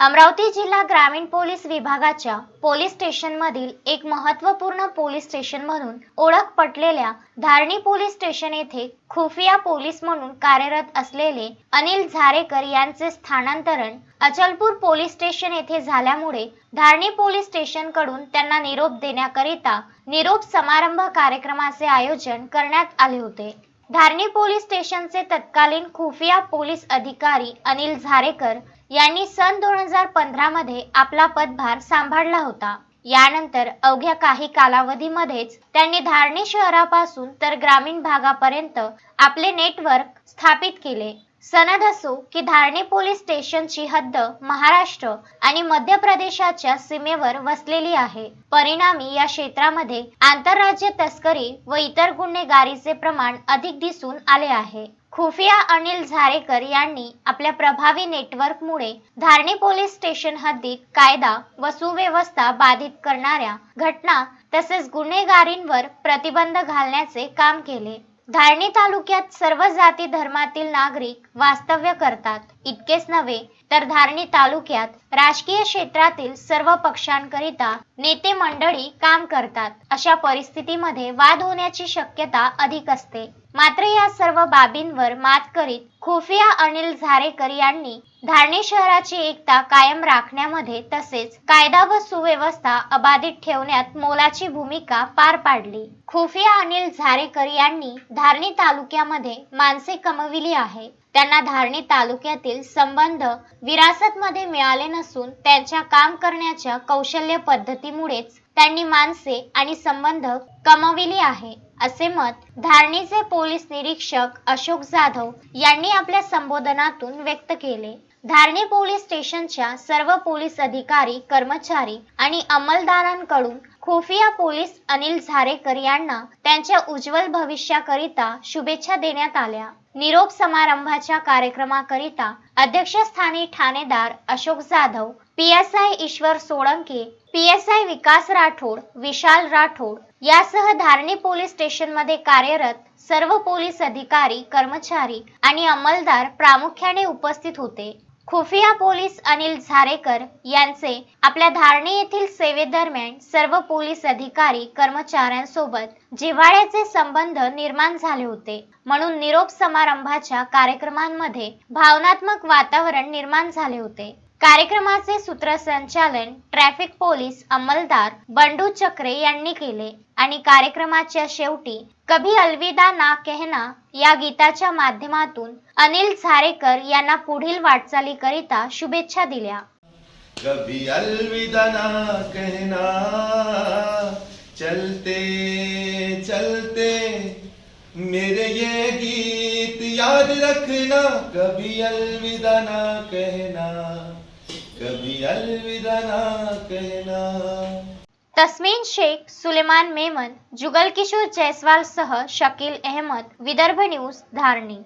अमरावती जिल्हा ग्रामीण पोलीस विभागाच्या पोलीस स्टेशनमधील एक महत्त्वपूर्ण पोलीस स्टेशन म्हणून ओळख पटलेल्या धारणी पोलीस स्टेशन येथे खुफिया पोलीस म्हणून कार्यरत असलेले अनिल झारेकर यांचे स्थानांतरण अचलपूर पोलीस स्टेशन येथे झाल्यामुळे धारणी पोलीस स्टेशनकडून त्यांना निरोप देण्याकरिता निरोप समारंभ कार्यक्रमाचे आयोजन करण्यात आले होते. धारणी पोलीस स्टेशनचे तत्कालीन खुफिया पोलीस अधिकारी अनिल झारेकर यांनी सन दोन हजार पंधरामध्ये आपला पदभार सांभाळला होता. यानंतर अवघ्या काही कालावधीमध्येच त्यांनी धारणी शहरापासून तर ग्रामीण भागापर्यंत आपले नेटवर्क स्थापित केले. सनद असो की धारणी पोलीस स्टेशनची हद्द महाराष्ट्र आणि मध्य प्रदेशाच्या सीमेवर वसलेली आहे. परिणामी या क्षेत्रामध्ये आंतरराज्य तस्करी व इतर गुन्हेगारीचे प्रमाण अधिक दिसून आले आहे. खुफिया अनिल झारेकर यांनी आपल्या प्रभावी नेटवर्कमुळे धारणी पोलीस स्टेशन हद्दीत कायदा व सुव्यवस्था बाधित करणाऱ्या घटना तसेच गुन्हेगारींवर प्रतिबंध घालण्याचे काम केले. धारणी तालुक्यात सर्व जाती धर्मातील नागरिक वास्तव्य करतात. इतकेच नव्हे तर धारणी तालुक्यात राजकीय क्षेत्रातील सर्व पक्षांकरिता नेते मंडळी काम करतात. अशा परिस्थितीमध्ये वाद होण्याची शक्यता अधिक असते. मात्र या सर्व बाबींवर मात करीत खुफिया अनिल झारेकर यांनी धारणी शहराची एकता कायम राखण्यामध्ये तसेच कायदा व सुव्यवस्था अबाधित ठेवण्यात मोलाची भूमिका पार पाडली. खुफिया अनिल झारेकर यांनी धारणी तालुक्यामध्ये माणसे कमविली आहे. त्यांना धारणी तालुक्यातील संबंध विरासतमध्ये मिळाले नसून त्यांच्या काम करण्याच्या कौशल्य पद्धतीमुळेच त्यांनी माणसे आणि संबंध कमविली आहे असे मत धारणीचे पोलीस निरीक्षक अशोक जाधव यांनी आपल्या संबोधनातून व्यक्त केले. धारणी पोलीस स्टेशनच्या सर्व पोलीस अधिकारी कर्मचारी आणि अंमलदारांकडून खुफिया पोलीस अनिल झारेकर यांना त्यांच्या उज्ज्वल भविष्याकरिता शुभेच्छा देण्यात आल्या. निरोप समारंभाच्या कार्यक्रमाकरिता अध्यक्षस्थानी ठाणेदार Ashok Jadhav P S I Ishwar Solanke P S I Vikas Rathod Vishal Rathod यासह धारणी पोलीस स्टेशनमध्ये कार्यरत सर्व पोलीस अधिकारी कर्मचारी आणि अंमलदार प्रामुख्याने उपस्थित होते. खुफिया पोलीस अनिल झारेकर यांचे आपल्या धारणी येथील सेवेदरम्यान सर्व पोलीस अधिकारी कर्मचाऱ्यांसोबत जिव्हाळ्याचे संबंध निर्माण झाले होते. म्हणून निरोप समारंभाच्या कार्यक्रमांमध्ये भावनात्मक वातावरण निर्माण झाले होते. कार्यक्रमाचे सूत्रसंचालन ट्रॅफिक पोलीस अंमलदार बंडू चक्रे यांनी केले आणि कार्यक्रमाच्या शेवटी कभी अलविदा ना कहना या गीताच्या माध्यमातून अनिल झारेकर यांना पुढील वाटचालीकरिता शुभेच्छा दिल्या. कभी अलविदा ना कहना चलते चलते मेरे ये गीत याद रखना। कभी अलविदा ना कहना। कभी अलविदा ना कहना। तस्मीन शेख सुलेमान मेमन जुगल किशोर जयस्वाल सह शकील अहमद विदर्भ न्यूज धारणी।